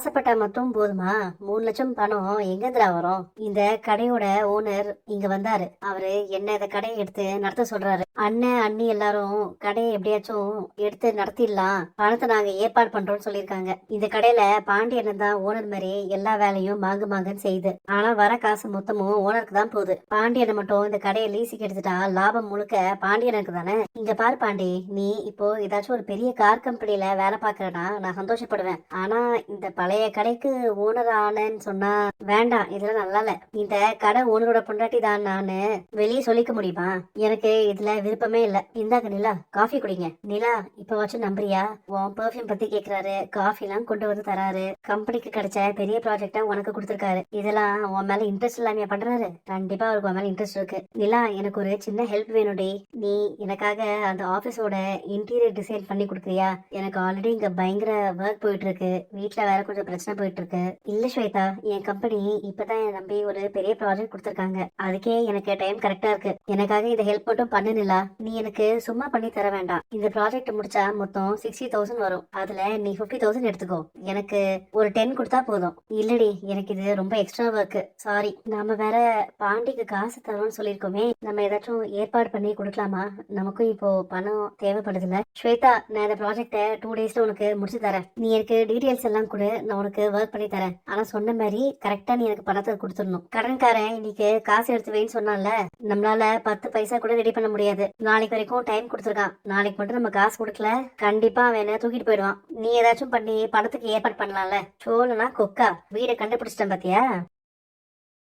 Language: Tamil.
ஆசைப்பட்டா மட்டும் போதுமா? மூணு லட்சம் பணம் எங்கேருந்துடா வரும்? இந்த கடையோட ஓனர் இங்க வந்தாரு. அவரு என்ன இந்த கடையை எடுத்து நடத்த சொல்றாரு. அண்ணன் அண்ணி எல்லாரும் கடையை எப்படியாச்சும் எடுத்து நடத்திடலாம். பணத்தை நாங்க ஏற்பாடு பண்றோம்னு சொல்லியிருக்காங்க. இந்த கடையில பாண்டியன் தான் ஓனர் மாதிரி எல்லா வேலையும் மாங்கு மாங்குன்னு செய்யுது ஆனா வர காசு மொத்தமும் ஓனருக்கு தான் போகுது. பாண்டியனை மட்டும் இந்த கடையை லீஸுக்கு எடுத்துட்டா லாபம் முழுக்க பாண்டியனுக்கு தானே? இங்க பாரு பாண்டி நீ இப்போ ஏதாச்சும் ஒரு பெரிய கார் கம்பெனில வேலை பாக்குறேன்னா நான் சந்தோஷப்படுவேன். ஆனா இந்த பழைய கடைக்கு ஓனர் ஆனேன்னு சொன்னா வேண்டாம் இதெல்லாம் நல்லா இல்ல. இந்த கடை ஓனரோட பொண்டாட்டி தான் நானு. வெளியே சொல்லிக்க முடியுமா? எனக்கு இதுல விருப்பமே இல்ல. இந்தாங்க நிலா காஃபி குடிங்க. நிலா இப்ப வச்சு நம்புறியா? உன் பெர்ஃபியூம் பத்தி கேக்குறாரு. காஃபி எல்லாம் கொண்டு வந்து தராரு. கம்பெனிக்கு கிடைச்ச பெரிய ப்ராஜெக்டா உனக்கு கொடுத்துருக்காரு. இதெல்லாம் உன் மேல இன்ட்ரெஸ்ட் இல்லாம பண்றாரு? கண்டிப்பா அவருக்கு உன் மேல இன்ட்ரெஸ்ட் இருக்கு. நிலா எனக்கு ஒரு சின்ன ஹெல்ப் வேணும்டி நீ எனக்காக அந்த ஆபீஸோட இன்டீரியர் டிசைன் பண்ணி கொடுக்குறியா? எனக்கு ஆல்ரெடி இங்க பயங்கர ஒர்க் போயிட்டு இருக்கு. வீட்டுல வேற கொஞ்சம் பிரச்சனை போயிட்டு இருக்கு இல்ல ஸ்வேதா என் கம்பெனி இப்பதான் என் நம்பி ஒரு பெரிய ப்ராஜெக்ட் கொடுத்துருக்காங்க. அதுக்கே எனக்கு டைம் கரெக்டா இருக்கு. எனக்காக இதை ஹெல்ப் மட்டும் பண்ணுனிலா நீ எனக்கு சும்மா பண்ணி தர வேண்டாம். இந்த ப்ராஜெக்ட் முடிச்சா மொத்தம் சிக்ஸ்டி தௌசண்ட் வரும். அதுல நீ ஃபிஃப்டி தௌசண்ட் எடுத்துக்கோ. எனக்கு ஒரு டென் கொடுத்தா போதும். இல்லடி எனக்கு இது ரொம்ப எக்ஸ்ட்ரா ஒர்க் சாரி நாம வேற பாண்டிக்கு காசு தரோம்னு சொல்லியிருக்கோமே. நம்ம ஏதாச்சும் ஏற்பாடு பண்ணி கொடுக்கலாமா? நமக்கும் இப்போ பணம் தேவைப்படுதுல ஸ்வேதா நான் இந்த ப்ராஜெக்ட டூ டேஸ்ல உனக்கு முடிச்சு தரேன். நீ எனக்கு டீடைல்ஸ் எல்லாம் கொடு. நான் உனக்கு ஒர்க் பண்ணி தரேன். ஆனா சொன்ன மாதிரி கரெக்டா நீ எனக்கு பணத்தை கொடுத்துடணும். கடன்காரன் இன்னைக்கு காசு எடுத்து வைன்னு சொன்னான்ல நம்மளால பத்து பைசா கூட ரெடி பண்ண முடியாது. நாளைக்கு வரைக்கும் டைம் கொடுத்துருக்கான். நாளைக்கு மட்டும் நம்ம காசு கொடுக்கல கண்டிப்பா அவன் தூக்கிட்டு போயிடுவான். நீ ஏதாச்சும் பண்ணி பணத்துக்கு ஏற்பாடு பண்ணலாம்ல. சோழனா கொக்கா. வீடை கண்டுபிடிச்சிட்டேன் பாத்தியா?